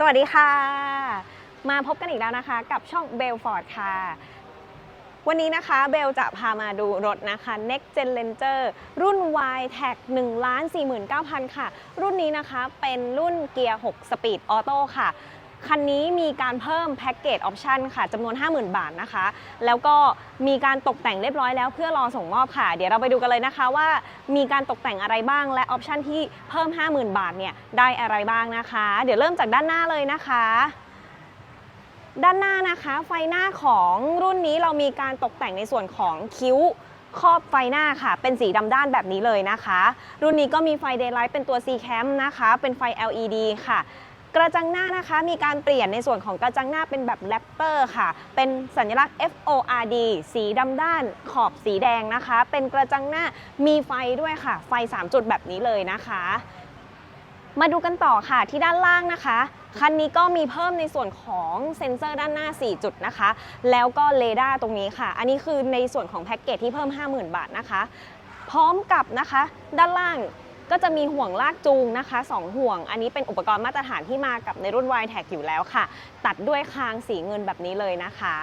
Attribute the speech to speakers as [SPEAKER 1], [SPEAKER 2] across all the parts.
[SPEAKER 1] สวัสดีค่ะ มาพบกันอีกแล้วนะคะ กับช่องเบลฟอร์ดค่ะ วันนี้นะคะเบลจะพามาดูรถนะคะ Next Gen Ranger รุ่น y t a g 1 4 9 0 0 0 ค่ะ รุ่นนี้นะคะเป็นรุ่นเกียร์ 6 สปีดออโต้ค่ะ คันนี้มีการเพิ่มแพ็กเกจออปชันค่ะจำนวน 50,000 บาทนะคะ แล้วก็มีการตกแต่งเรียบร้อยแล้วเพื่อรอส่งมอบค่ะ เดี๋ยวเราไปดูกันเลยนะคะว่ามีการตกแต่งอะไรบ้างและออปชันที่เพิ่ม 50,000 บาทเนี่ยได้อะไรบ้างนะคะ เดี๋ยวเริ่มจากด้านหน้าเลยนะคะด้านหน้านะคะไฟหน้าของรุ่นนี้เรามีการตกแต่งในส่วนของคิ้วครอบไฟหน้าค่ะ เป็นสีดำด้านแบบนี้เลยนะคะ รุ่นนี้ก็มีไฟ Daylight เป็นตัว C Cam นะคะ เป็นไฟ LED ค่ะ กระจังหน้านะคะมีการเปลี่ยนในส่วนของกระจังหน้าเป็นแบบแรปเตอร์ค่ะ เป็นสัญลักษณ์ FORD สีดำด้านขอบสีแดงนะคะ เป็นกระจังหน้ามีไฟด้วยค่ะ ไฟ 3 จุดแบบนี้เลยนะคะ มาดูกันต่อค่ะที่ด้านล่างนะคะคันนี้ก็มีเพิ่มในส่วนของเซ็นเซอร์ด้านหน้า 4 จุดนะคะ แล้วก็เรดาร์ตรงนี้ค่ะ อันนี้คือในส่วนของแพ็กเกจที่เพิ่ม 50,000 บาทนะคะ พร้อมกับนะคะ ด้านล่าง ก็จะมีห่วงลากจูงนะคะ 2 ห่วง อันนี้เป็นอุปกรณ์มาตรฐานที่มากับในรุ่น y t a g อยู่แล้วค่ะ ตัดด้วยคางสีเงินแบบนี้เลยนะคะ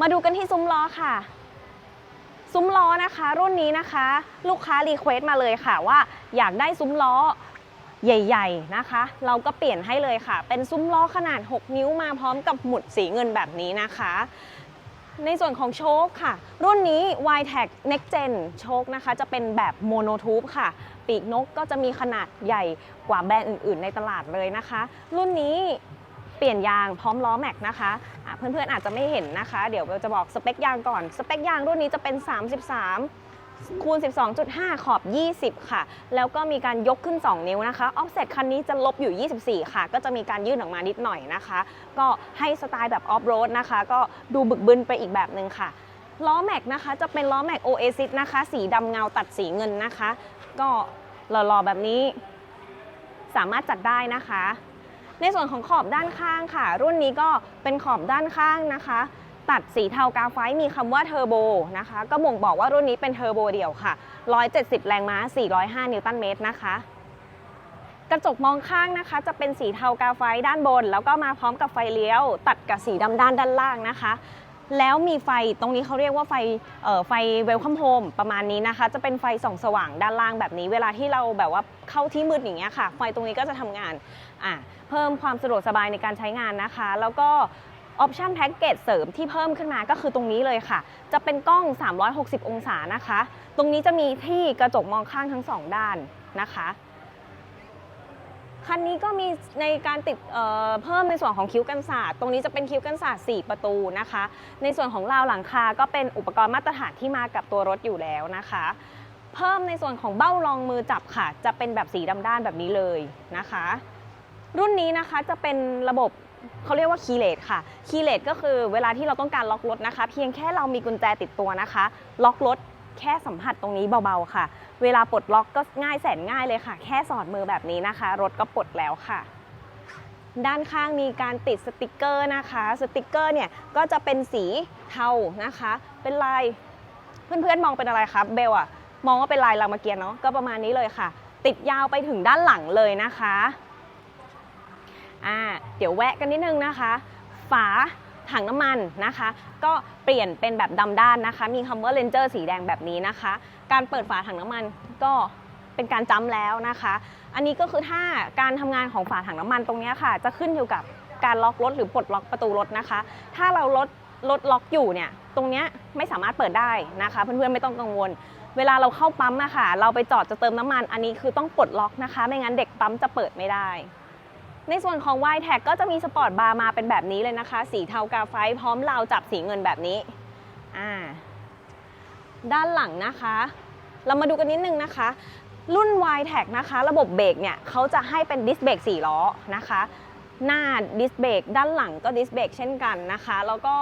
[SPEAKER 1] มาดูกันที่ซุ้มล้อค่ะซุ้มล้อนะคะ รุ่นนี้นะคะ ลูกค้ารีเควสต์มาเลยค่ะว่าอยากได้ซุ้มล้อใหญ่ ๆนะคะ เราก็เปลี่ยนให้เลยค่ะ เป็นซุ้มล้อขนาด 6 นิ้วมาพร้อมกับหมุดสีเงินแบบนี้นะคะ ในส่วนของโชคค่ะ รุ่นนี้ Y-TAC Next Gen โชคนะคะ จะเป็นแบบโมโนทูบค่ะ ปีกนกก็จะมีขนาดใหญ่กว่าแบรนด์อื่น ๆ ในตลาดเลยนะคะ รุ่นนี้เปลี่ยนยางพร้อมล้อแม็กนะคะะเพื่อนๆอาจจะไม่เห็นนะคะ เดี๋ยวเราจะบอกสเปคยางก่อน สเปคยางรุ่นนี้จะเป็น 33 คูณ 12.5 ขอบ 20 ค่ะ แล้วก็มีการยกขึ้น 2 นิ้วนะคะ ออฟเซ็ตคันนี้จะลบอยู่ 24 ค่ะ ก็จะมีการยื่นออกมานิดหน่อยนะคะ ก็ให้สไตล์แบบออฟโรดนะคะ ก็ดูบึกบึนไปอีกแบบหนึ่งค่ะ ล้อแม็กนะคะ จะเป็นล้อแม็ก Oasis นะคะ สีดำเงาตัดสีเงินนะคะ ก็หล่อๆแบบนี้ สามารถจัดได้นะคะ ในส่วนของขอบด้านข้างค่ะ รุ่นนี้ก็เป็นขอบด้านข้างนะคะ ตัดสีเทากาไฟมีคำว่าเทอร์โบนะคะ ก็บ่งบอกว่ารุ่นนี้เป็นเทอร์โบเดี่ยวค่ะ 170 แรงม้า 405 นิวตันเมตรนะคะ กระจกมองข้างนะคะ จะเป็นสีเทากาไฟด้านบน แล้วก็มาพร้อมกับไฟเลี้ยว ตัดกับสีดำด้านด้านล่างนะคะแล้วมีไฟตรงนี้เขาเรียกว่าไฟไฟเวลคัมโฮมประมาณนี้นะคะ จะเป็นไฟส่องสว่างด้านล่างแบบนี้ เวลาที่เราแบบว่าเข้าที่มืดอย่างเงี้ยค่ะ ไฟตรงนี้ก็จะทำงานอะเพิ่มความสะดวกสบายในการใช้งานนะคะ แล้วก็ ออปชันแพ็กเกจเสริมที่เพิ่มขึ้นมาก็คือตรงนี้เลยค่ะ จะเป็นกล้อง 360 องศานะคะ ตรงนี้จะมีที่กระจกมองข้างทั้งสองด้านนะคะคันนี้ก็มีในการติดเเพิ่มในส่วนของคิ้วกันศาสตร์ตรงนี้จะเป็นคิ้วกันศาสตร์4ประตูนะคะ ในส่วนของราวหลังคาก็เป็นอุปกรณ์มาตรฐานที่มากับตัวรถอยู่แล้วนะคะ เพิ่มในส่วนของเบ้ารองมือจับค่ะ จะเป็นแบบสีดำด้านแบบนี้เลยนะคะ รุ่นนี้นะคะจะเป็นระบบ เขาเรียกว่าคีย์เลสค่ะ คีย์เลสก็คือเวลาที่เราต้องการล็อกรถนะคะ เพียงแค่เรามีกุญแจติดตัวนะคะ ล็อกรถแค่สัมผัสตรงนี้เบาๆค่ะ เวลาปลดล็อกก็ง่ายแสนง่ายเลยค่ะ แค่สอดมือแบบนี้นะคะ รถก็ปลดแล้วค่ะ ด้านข้างมีการติดสติกเกอร์นะคะ สติกเกอร์เนี่ยก็จะเป็นสีเทานะคะ เป็นลาย เพื่อนๆมองเป็นอะไรครับเบลอะมองว่าเป็นลายรามเกียรติ์เนาะ ก็ประมาณนี้เลยค่ะ ติดยาวไปถึงด้านหลังเลยนะคะ อ่าเดี๋ยวแวะกันนิดนึงนะคะ ฝาถังน้ำมันนะคะ ก็เปลี่ยนเป็นแบบดำด้านนะคะ มีคำว่าเลนเจอร์สีแดงแบบนี้นะคะ การเปิดฝาถังน้ำมันก็เป็นการจำแล้วนะคะ อันนี้ก็คือถ้าการทำงานของฝาถังน้ำมันตรงนี้ค่ะ จะขึ้นอยู่กับการล็อกรถหรือปลดล็อกประตูรถนะคะ ถ้าเราลดรถล็อกอยู่เนี่ย ตรงนี้ไม่สามารถเปิดได้นะคะ เพื่อนๆไม่ต้องกังวล เวลาเราเข้าปั๊มอะค่ะ เราไปจอดจะเติมน้ำมัน อันนี้คือต้องปลดล็อกนะคะ ไม่งั้นเด็กปั๊มจะเปิดไม่ได้ ในส่วนของ y t a g ก็จะมีสปอร์ตบาร์มาเป็นแบบนี้เลยนะคะ สีเทากาไฟพร้อมราวจับสีเงินแบบนี้อ่าด้านหลังนะคะ เรามาดูกันนิดนึงนะคะ รุ่น y t a g นะคะ ระบบเบรกเนี่ยเขาจะให้เป็นดิสเบรก4ล้อนะคะหน้าดิสเบรกด้านหลังก็ดิสเบรกเช่นกันนะคะ แล้วก็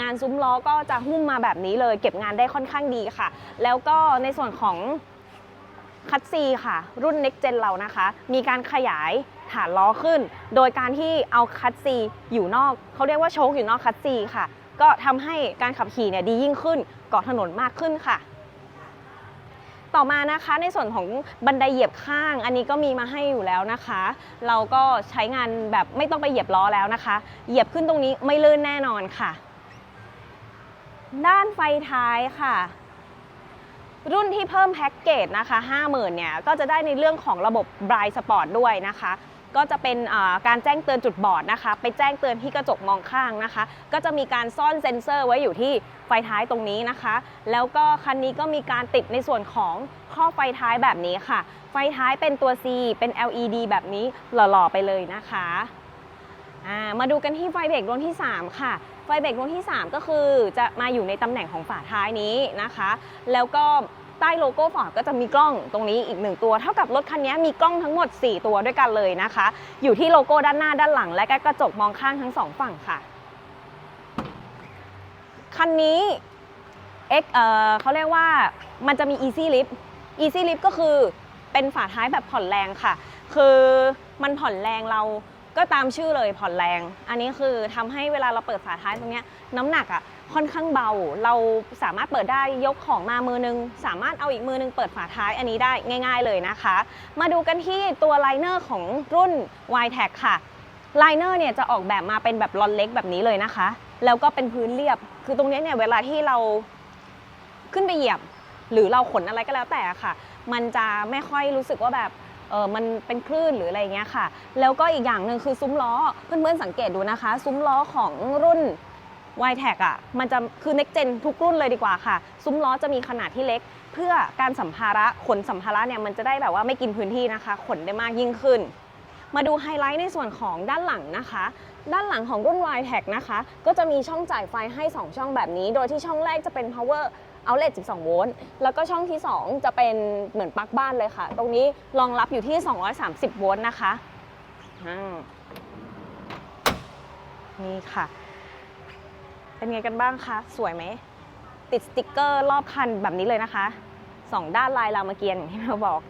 [SPEAKER 1] งานซุ้มล้อก็จะหุ้มมาแบบนี้เลย เก็บงานได้ค่อนข้างดีค่ะ แล้วก็ในส่วนของคัตซีค่ะ รุ่น Next Gen เรานะคะ มีการขยาย ฐานล้อขึ้น โดยการที่เอาคัตซีอยู่นอก เขาเรียกว่าโชคอยู่นอกคัตซีค่ะ ก็ทำให้การขับขี่เนี่ยดียิ่งขึ้นเกาะถนนมากขึ้นค่ะต่อมานะคะในส่วนของบันไดเหยียบข้าง อันนี้ก็มีมาให้อยู่แล้วนะคะ เราก็ใช้งานแบบไม่ต้องไปเหยียบล้อแล้วนะคะ เหยียบขึ้นตรงนี้ไม่ลื่นแน่นอนค่ะ ด้านไฟท้ายค่ะ รุ่นที่เพิ่มแพ็กเกจนะคะ 50,000เนี่ยก็จะได้ในเรื่องของระบบ Bright Sport ด้วยนะคะ ก็จะเป็นการแจ้งเตือนจุดบอดนะคะ ไปแจ้งเตือนที่กระจกมองข้างนะคะ ก็จะมีการซ่อนเซ็นเซอร์ไว้อยู่ที่ไฟท้ายตรงนี้นะคะ แล้วก็คันนี้ก็มีการติดในส่วนของข้อไฟท้ายแบบนี้ค่ะ ไฟท้ายเป็นตัว C เป็น LED แบบนี้หล่อๆไปเลยนะคะมาดูกันที่ไฟเบรกดวงที่ 3 ค่ะ ไฟเบรกดวงที่ 3 ก็คือจะมาอยู่ในตำแหน่งของฝาท้ายนี้นะคะ แล้วก็ ใต้โลโก้ฟอร์ดก็จะมีกล้องตรงนี้อีกหนึ่งตัว เท่ากับรถคันนี้มีกล้องทั้งหมด 4 ตัวด้วยกันเลยนะคะ อยู่ที่โลโก้ด้านหน้าด้านหลัง และก็กระจกมองข้างทั้งสองฝั่งค่ะ คันนี้ X เอ่อเขาเรียกว่ามันจะมี Easy Lift Easy Lift ก็คือเป็นฝาท้ายแบบผ่อนแรงค่ะ คือมันผ่อนแรงเราก็ตามชื่อเลยผ่อนแรง อันนี้คือทำให้เวลาเราเปิดฝาท้ายตรงนี้น้ำหนักอะ ค่อนข้างเบา เราสามารถเปิดได้ยกของมามือนึง สามารถเอาอีกมือนึงเปิดฝาท้ายอันนี้ได้ง่าย ๆเลยนะคะ มาดูกันที่ตัวไลเนอร์ของรุ่น y t e c ค่ะไลเนอร์เนี่ยจะออกแบบมาเป็นแบบลอนเล็กแบบนี้เลยนะคะ แล้วก็เป็นพื้นเรียบ คือตรงนี้เนี่ยเวลาที่เราขึ้นไปเหยียบ หรือเราขนอะไรก็แล้วแต่ค่ะ มันจะไม่ค่อยรู้สึกว่าแบบเออมันเป็นคลื่นหรืออะไรเงี้ยค่ะ แล้วก็อีกอย่างหนึ่งคือซุ้มล้อ เพื่อนๆสังเกตดูนะคะ ซุ้มล้อของรุ่น y t e c อะมันจะคือ next gen ทุกรุ่นเลยดีกว่าค่ะ ซุ้มล้อจะมีขนาดที่เล็ก เพื่อการสัมภาระขนสัมภาระเนี่ยมันจะได้แบบว่าไม่กินพื้นที่นะคะ ขนได้มากยิ่งขึ้น มาดูไฮไลท์ในส่วนของด้านหลังนะคะ ด้านหลังของรุ่น y t e c นะคะ ก็จะมีช่องจ่ายไฟให้ 2 ช่องแบบนี้ โดยที่ช่องแรกจะเป็น power outlet 12 โวลต์ แล้วก็ช่องที่ 2 จะเป็นเหมือนปลั๊กบ้านเลยค่ะ ตรงนี้รองรับอยู่ที่ 230 โวลต์นะคะ นี่ค่ะ เป็นไงกันบ้างคะ สวยไหม ติดสติกเกอร์รอบคันแบบนี้เลยนะคะสองด้านลายรามเกียรติอย่างที่เราบอก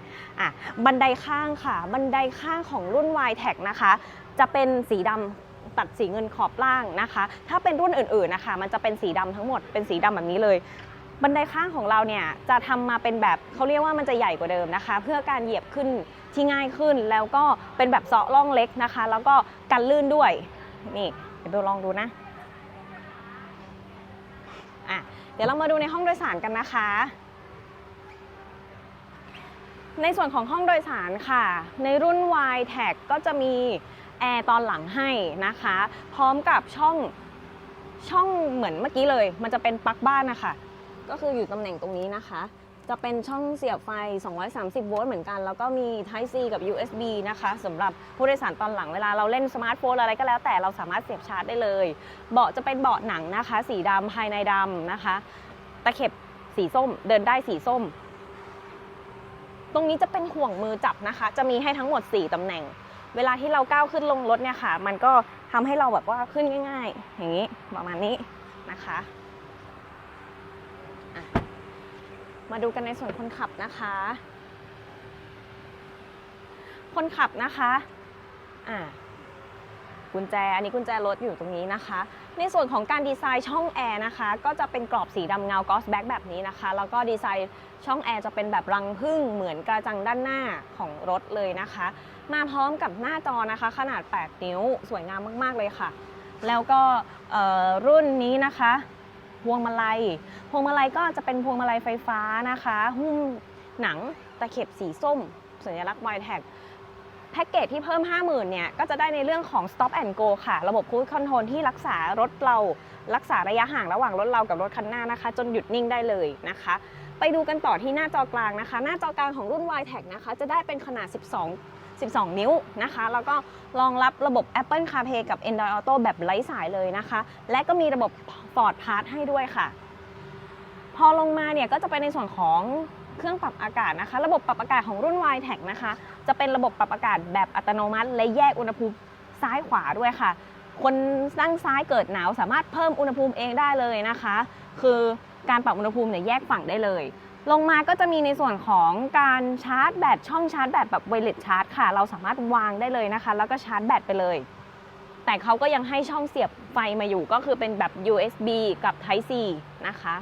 [SPEAKER 1] อะบันไดข้างค่ะ บันไดข้างของรุ่น y t e c นะคะ จะเป็นสีดำตัดสีเงินขอบล่างนะคะ ถ้าเป็นรุ่นอื่นๆนะคะ มันจะเป็นสีดำทั้งหมดเป็นสีดำแบบนี้เลย บันไดข้างของเราเนี่ยจะทำมาเป็นแบบเขาเรียกว่ามันจะใหญ่กว่าเดิมนะคะ เพื่อการเหยียบขึ้นที่ง่ายขึ้น แล้วก็เป็นแบบเซาะร่องเล็กนะคะ แล้วก็กันลื่นด้วยนี่เดี๋ยวเบลลองดูนะ อะเดี๋ยวเรามาดูในห้องโดยสารกันนะคะ ในส่วนของห้องโดยสารค่ะ ในรุ่น y t e c ก็จะมีแอร์ตอนหลังให้นะคะ พร้อมกับช่องช่องเหมือนเมื่อกี้เลย มันจะเป็นปลั๊กบ้านนะคะ ก็คืออยู่ตำแหน่งตรงนี้นะคะ จะเป็นช่องเสียบไฟ 230 โวลต์เหมือนกัน แล้วก็มี Type C กับ USB นะคะสำหรับผู้โดยสารตอนหลังเวลาเราเล่นสมาร์ทโฟนอะไรก็แล้วแต่เราสามารถเสียบชาร์จได้เลย เบาะจะเป็นเบาะหนังนะคะ สีดำภายในดำนะคะ ตะเข็บสีส้ม เดินได้สีส้ม ตรงนี้จะเป็นห่วงมือจับนะคะ จะมีให้ทั้งหมด 4ตำแหน่ง เวลาที่เราก้าวขึ้นลงรถเนี่ยค่ะ มันก็ทำให้เราแบบว่าขึ้นง่าย ๆ อย่างนี้ประมาณนี้นะคะอะ มาดูกันในส่วนคนขับนะคะ คนขับนะคะอ่ากุญแจ อันนี้กุญแจรถอยู่ตรงนี้นะคะ ในส่วนของการดีไซน์ช่องแอร์นะคะ ก็จะเป็นกรอบสีดำเงากอสแบ็กแบบนี้นะคะ แล้วก็ดีไซน์ช่องแอร์จะเป็นแบบรังผึ้งเหมือนกระจังด้านหน้าของรถเลยนะคะ มาพร้อมกับหน้าจอนะคะ ขนาด 8 นิ้ว สวยงามมาก ๆ เลยค่ะ แล้วก็รุ่นนี้นะคะ พวงมาลัย พวงมาลัยก็จะเป็นพวงมาลัยไฟฟ้านะคะ หุ้มหนังตะเข็บสีส้ม สัญลักษณ์ไวแท็กแพ็กเกจที่เพิ่ม 50,000เนี่ยก็จะได้ในเรื่องของ stop and go ค่ะ ระบบ cruise control ที่รักษารถเรา รักษาระยะห่างระหว่างรถเรากับรถคันหน้านะคะ จนหยุดนิ่งได้เลยนะคะ ไปดูกันต่อที่หน้าจอกลางนะคะ หน้าจอกลางของรุ่น y t a g นะคะ จะได้เป็นขนาด 12 12 นิ้วนะคะ แล้วก็รองรับระบบ Apple CarPlay กับ Android Auto แบบไร้สายเลยนะคะ และก็มีระบบ Ford Pass ให้ด้วยค่ะ พอลงมาเนี่ยก็จะเป็นในส่วนของเครื่องปรับอากาศนะคะ ระบบปรับอากาศของรุ่น y t e c นะคะ จะเป็นระบบปรับอากาศแบบอัตโนมัติ และแยกอุณหภูมิซ้ายขวาด้วยค่ะ คนนั่งซ้ายเกิดหนาวสามารถเพิ่มอุณหภูมิเองได้เลยนะคะ คือการปรับอุณหภูมิเนี่ยแยกฝั่งได้เลย ลงมาก็จะมีในส่วนของการชาร์จแบตช่องชาร์จแบตแบบไวเลสชาร์จค่ะ เราสามารถวางได้เลยนะคะ แล้วก็ชาร์จแบตไปเลย แต่เขาก็ยังให้ช่องเสียบไฟมาอยู่ก็คือเป็นแบบ USB กับ Type C นะคะ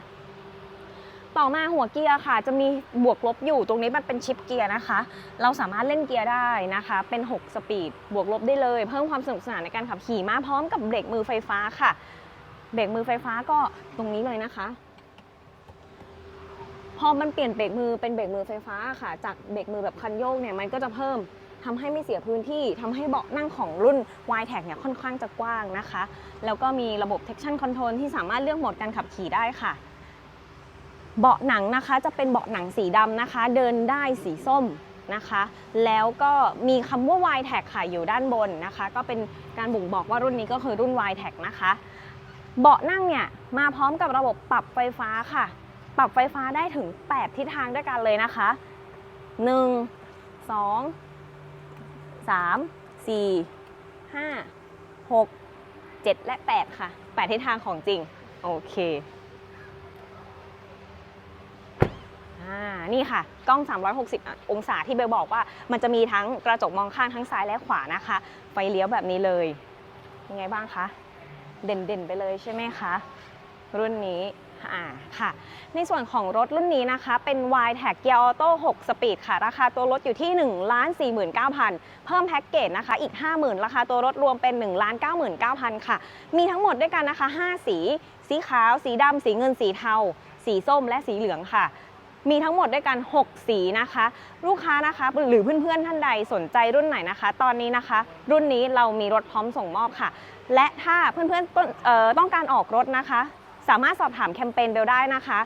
[SPEAKER 1] ต่อมาหัวเกียร์ค่ะ จะมีบวกลบอยู่ตรงนี้มันเป็นชิปเกียร์นะคะ เราสามารถเล่นเกียร์ได้นะคะ เป็น 6 สปีด บวกลบได้เลย เพิ่มความสนุกสนานในการขับขี่มาพร้อมกับเบรกมือไฟฟ้าค่ะ เบรกมือไฟฟ้าก็ตรงนี้เลยนะคะพอมันเปลี่ยนเบรกมือเป็นเบรกมือไฟฟ้าค่ะ จากเบรกมือแบบคันโยกเนี่ยมันก็จะเพิ่มทำให้ไม่เสียพื้นที่ทำให้เบาะนั่งของรุ่น y t e c เนี่ยค่อนข้างจะกว้างนะคะ แล้วก็มีระบบ traction control ที่สามารถเลือกโหมดการขับขี่ได้ค่ะ เบาะหนังนะคะจะเป็นเบาะหนังสีดำนะคะ เดินได้สีส้มนะคะ แล้วก็มีคำว่า y t e c ค่ะอยู่ด้านบนนะคะ ก็เป็นการบ่งบอกว่ารุ่นนี้ก็คือรุ่น y t e c นะคะ เบาะนั่งเนี่ยมาพร้อมกับระบบปรับไฟฟ้าค่ะ ปรับไฟฟ้าได้ถึง 8 ทิศทางด้วยกันเลยนะคะ 1 2 3 4 5 6 7 และ 8 ค่ะ 8 ทิศทางของจริง โอเค อ่า นี่ค่ะ กล้อง 360 องศาที่เบลบอกว่า มันจะมีทั้งกระจกมองข้างทั้งซ้ายและขวานะคะ ไฟเลี้ยวแบบนี้เลย ยังไงบ้างคะ เด่นๆไปเลยใช่ไหมคะ รุ่นนี้ค่ะ ในส่วนของรถรุ่นนี้นะคะ เป็น y t a g Gear Auto 6 Speed ค่ะ ราคาตัวรถอยู่ที่ 1 4 9 0 0 0 เพิ่มแพ็กเกจนะคะ อีก 50,000 ราคาตัวรถรวมเป็น 1 9 9 0 0 0 ค่ะ มีทั้งหมดด้วยกันนะคะ 5 สี สีขาว สีดำ สีเงิน สีเทา สีส้ม และสีเหลืองค่ะ มีทั้งหมดด้วยกัน 6 สีนะคะ ลูกค้านะคะ หรือเพื่อนๆท่านใดสนใจรุ่นไหนนะคะ ตอนนี้นะคะ รุ่นนี้เรามีรถพร้อมส่งมอบค่ะ และถ้าเพื่อนๆต้นเอ่อต้องการออกรถนะคะ สามารถสอบถามแคมเปญเบลได้นะคะ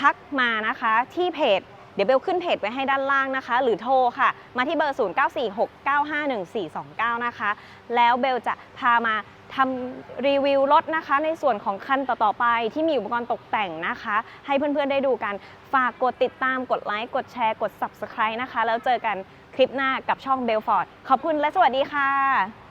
[SPEAKER 1] ทักมานะคะที่เพจเดี๋ยวเบลขึ้นเพจไว้ให้ด้านล่างนะคะ หรือโทรค่ะ มาที่เบอร์ 0946951429 นะคะ แล้วเบลจะพามา ทำรีวิวรถนะคะ ในส่วนของคันต่อๆไป ที่มีอุปกรณ์ตกแต่งนะคะ ให้เพื่อนๆได้ดูกัน ฝากกดติดตามกดไลค์กดแชร์กด Subscribe นะคะ แล้วเจอกันคลิปหน้ากับช่องเบลฟอร์ดขอบคุณและสวัสดีค่ะ